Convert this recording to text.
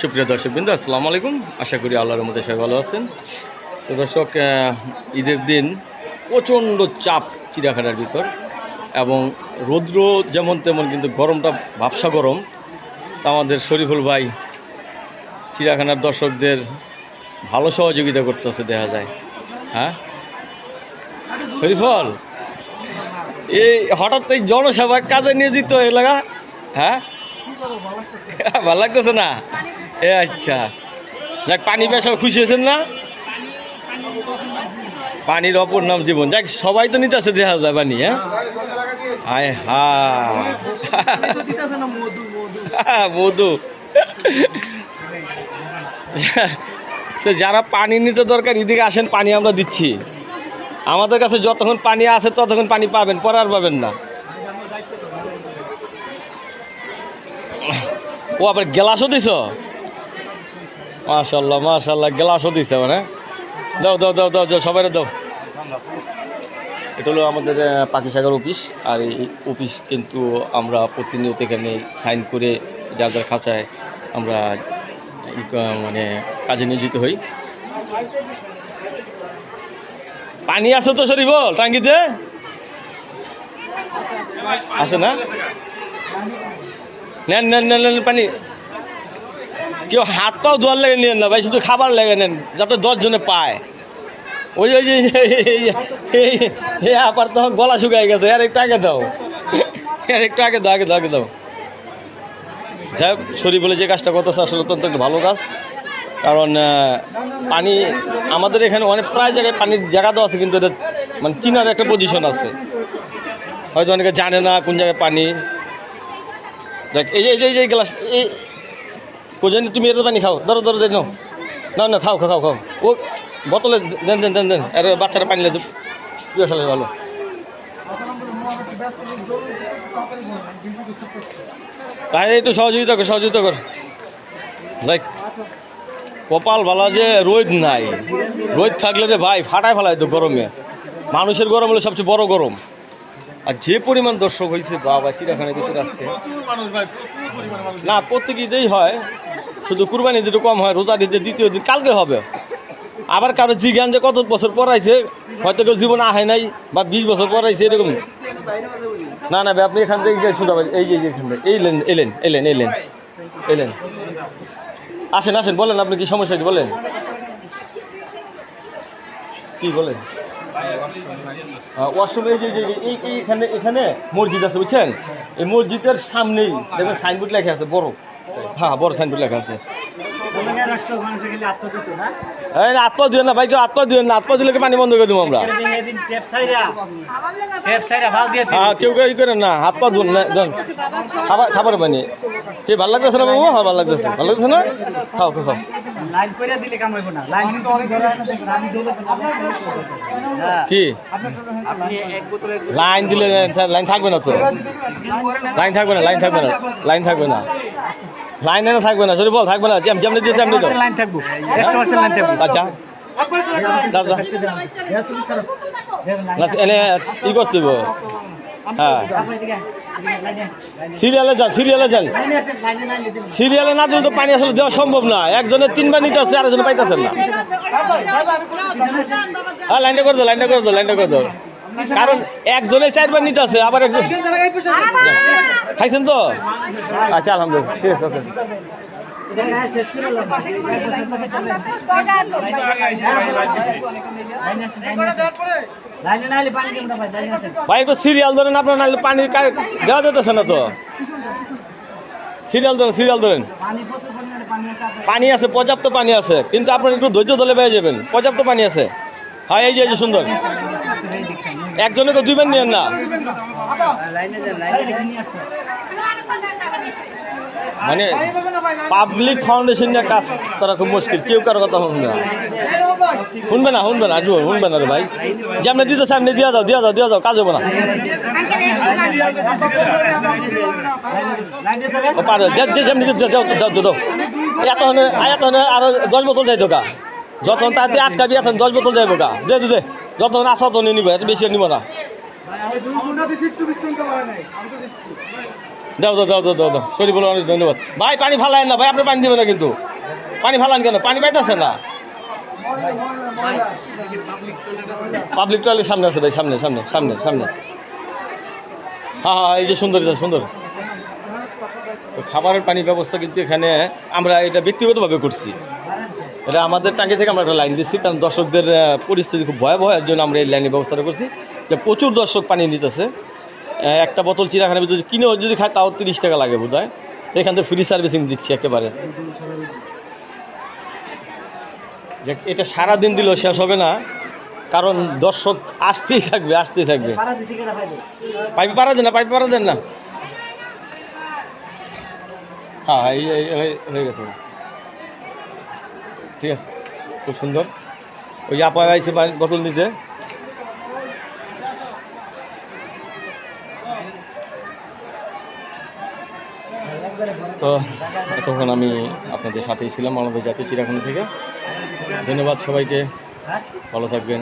সুপ্রিয় দর্শক বিন্দু আসসালামু আলাইকুম। আশা করি আল্লাহর মধ্যে সবাই ভালো আছেন। তো দর্শক ঈদের দিন প্রচণ্ড চাপ চিড়িয়াখানার ভিতর এবং রৌদ্র যেমন তেমন কিন্তু গরমটা ভাবসা গরম। তা আমাদের শরীফুল ভাই চিড়িয়াখানার দর্শকদের ভালো সহযোগিতা করতেছে দেখা যায়। হ্যাঁ? শরীফল এই হঠাৎ এই জনসভা কাজে নিয়োজিত এলাকা হ্যাঁ? ভালো লাগতেছে না? এ আচ্ছা। যাক, পানি পেয়ে খুশি হয়েছেন না? পানির অপর নাম জীবন। যাক, সবাই তো নিতেছে দেখা যায় পানি হ্যাঁ? আয় হা। মধু। তো যারা পানি নিতে দরকার, এদিকে আসেন, পানি আমরা দিচ্ছি। আমাদের কাছে যতক্ষণ পানি আছে, ততক্ষণ পানি পাবেন, পরে আর পাবেন না। ও, আবার গ্লাসও দিছ? মাশাল্লাহ মাশাল্লাহ গ্লাসও দিছে মানে। দাও দাও দাও দাও দাও সবাই দাও। এটা হলো আমাদের পাখি সাগর অফিস, আর এই অফিস কিন্তু আমরা প্রতিনিয়ত এখানে সাইন করে যার যার খাঁচায় আমরা মানে কাজে নিয়োজিত হই। পানি আছে তো সরি বল, টাঙ্গিতে? আছে না? নেন নেন নেন, পানি। কেউ হাত পাও ধোয়ার লেগে নেন না ভাই, শুধু খাবার লেগে নেন, যাতে দশজনে পায়। ওই ওই যে আবার তখন গলা শুকাই গেছে আর একটু আগে দাও। আর একটু আগে দাও আগে দাও আগে দাও। যাই হোক শরীর বলে যে কাজটা করতেছে, আসলে অত্যন্ত একটা ভালো কাজ। কারণ পানি, আমাদের এখানে অনেক প্রায় জায়গায় পানির জায়গা তো আছে, কিন্তু এটা মানে চিনার একটা পজিশন আছে। হয়তো অনেকে জানে না কোন জায়গায় পানি। দেখ, এই যে এই যে গ্লাস, এই কোজন তুমি এর পানি খাও, ধরো ধরো দেন না না, খাও খাও খাও ও, বোতলে দেন দেন দেন দেন। আর বাচ্চারা পানি লাগে সালে ভালো। তাই একটু সহযোগিতা কর সহযোগিতা কর। যাই কপাল ভালো যে রোদ নাই। রোদ থাকলে রে ভাই ফাটায় ফেলায় তো গরমে। মানুষের গরম হলে সবচেয়ে বড় গরম। আর যে পরিমাণ দর্শক হয়েছে বাবা চিড়াখানার ভিতরে আজকে। না প্রত্যেক ঈদেই হয় শুধু কুরবানি একটু কম হয় রোজার ঈদের দ্বিতীয় দিন কালকে হবে। আবার কারও জিজ্ঞান যে কত বছর পড়াইছে হয়তো কেউ জীবনে আহে নাই বা বিশ বছর পড়াইছে এরকম। না না আপনি এখান থেকে আবার এই যে এখান থেকে। এই লেন এলেন এলেন এলেন এলেন আসেন আসেন বলেন আপনি কি সমস্যা হয়েছে বলেন। কি বলেন? এই যে, যে- যে- এই এইখানে এখানে মসজিদ আছে, বুঝছেন? এই মসজিদের সামনেই দেখবেন সাইনবোর্ড লেখা আছে, বড়। হ্যাঁ বড় সাইনবোর্ড লেখা আছে। এই না আত্মা দিবেন না ভাই কেউ আত্মা দিবেন না আত্মা দিলে কি পানি বন্ধ করে দেবো আমরা? হ্যাঁ কেউ কেউ করেন না হাত পা ধুন না খাবার খাবার পানি। কি ভালো লাগতেছে না বাবু হ্যাঁ ভালো লাগতেছে। ভালো লাগতেছে না? খাও খাও হ্যাঁ। কি? লাইন দিলে লাইন থাকবে না তো? লাইন থাকবে না লাইন থাকবে না লাইন থাকবে না। লাইন এনে থাকবে না যদি বল থাকবে না যেমন যেমনি দিয়েছে এমনি তো লাইন থাকব একশো পার্সেন্ট লাইন থাকব আচ্ছা দাও, দাও। না, এনে ই করতে। হ্যাঁ সিরিয়ালে যান সিরিয়ালে যান সিরিয়ালে না দিলে তো পানি আসলে দেওয়া সম্ভব না একজনের তিনবার নিতে আসছে আরেকজনে পাইতেছেন না হ্যাঁ লাইনটা করে দাও লাইনটা করে দাও লাইনটা করে দাও কারণ একজনে চারবার নিতে আছে আবার একজন খাইছেন তো? আচ্ছা আলহামদুলিল্লাহ ঠিক আছে ওকে। ভাই একটু সিরিয়াল ধরেন আপনার নাহলে পানি দেওয়া যেতেছে না তো? সিরিয়াল ধরেন সিরিয়াল ধরেন। পানি আছে আপনার পানি আছে পর্যাপ্ত পানি আছে কিন্তু আপনার একটু ধৈর্য ধরে পেয়ে যাবেন। পর্যাপ্ত পানি আছে। হ্যাঁ এই যে এই যে সুন্দর। একজনে তো দুইবার নিয়েন না। মানে পাবলিক ফাউন্ডেশন নিয়ে কাজ করা খুব মুশকিল। কেউ কারও কথা শুনবে না। শুনবে না শুনবে না আজও শুনবে না রে ভাই। যেমনি দিতে সামনে দিয়া যাও দিয়া যাও দিয়া যাও, কাজ হবে না। পারে, যে যে যেমনি যাও যাও এত এত আরও দশ বোতল যাইতো গা। যখন তাতে আটকাবি এখন দশ বোতল যাইব গা। দে দে দে। যতক্ষণ আসা তো নিব, এত বেশি নিব না। দাও দাও দাও দাও দাও দাও। ধন্যবাদ। ভাই, পানি ফালায় না, ভাই, আপনি পানি দেবেন না কিন্তু। পানি ফালান কেন? পানি পাইতেছে না? পাবলিক টয়লেট সামনে আছে ভাই, সামনে সামনে সামনে সামনে। হ্যাঁ হ্যাঁ এই যে সুন্দর সুন্দর। তো খাবারের পানির ব্যবস্থা কিন্তু এখানে আমরা এটা ব্যক্তিগতভাবে করছি। এটা আমাদের টাঙ্কি থেকে আমরা একটা লাইন দিচ্ছি, কারণ দর্শকদের পরিস্থিতি খুব ভয়াবহ, এর জন্য আমরা এই লাইনের ব্যবস্থাটা করছি যে প্রচুর দর্শক পানি নিতেছে। একটা বোতল চিড়াখানা ভিতরে কিনেও যদি খায়, তাও তিরিশ টাকা লাগে বোধ হয় এখান থেকে ফ্রি সার্ভিসিং দিচ্ছি একেবারে। যে এটা সারা দিন দিলেও শেষ হবে না, কারণ দর্শক আসতেই থাকবে আসতেই থাকবে। পাইপ পারা দেন না, পাইপ পারা দেন না। হ্যাঁ হয়ে গেছে। ঠিক আছে, খুব সুন্দর। ওই যে আপা আইসে বোতল নিতে তো এতক্ষণ আমি আপনাদের সাথেই ছিলাম আমাদের জাতীয় চিড়াখানা থেকে। ধন্যবাদ সবাইকে। ভালো থাকবেন।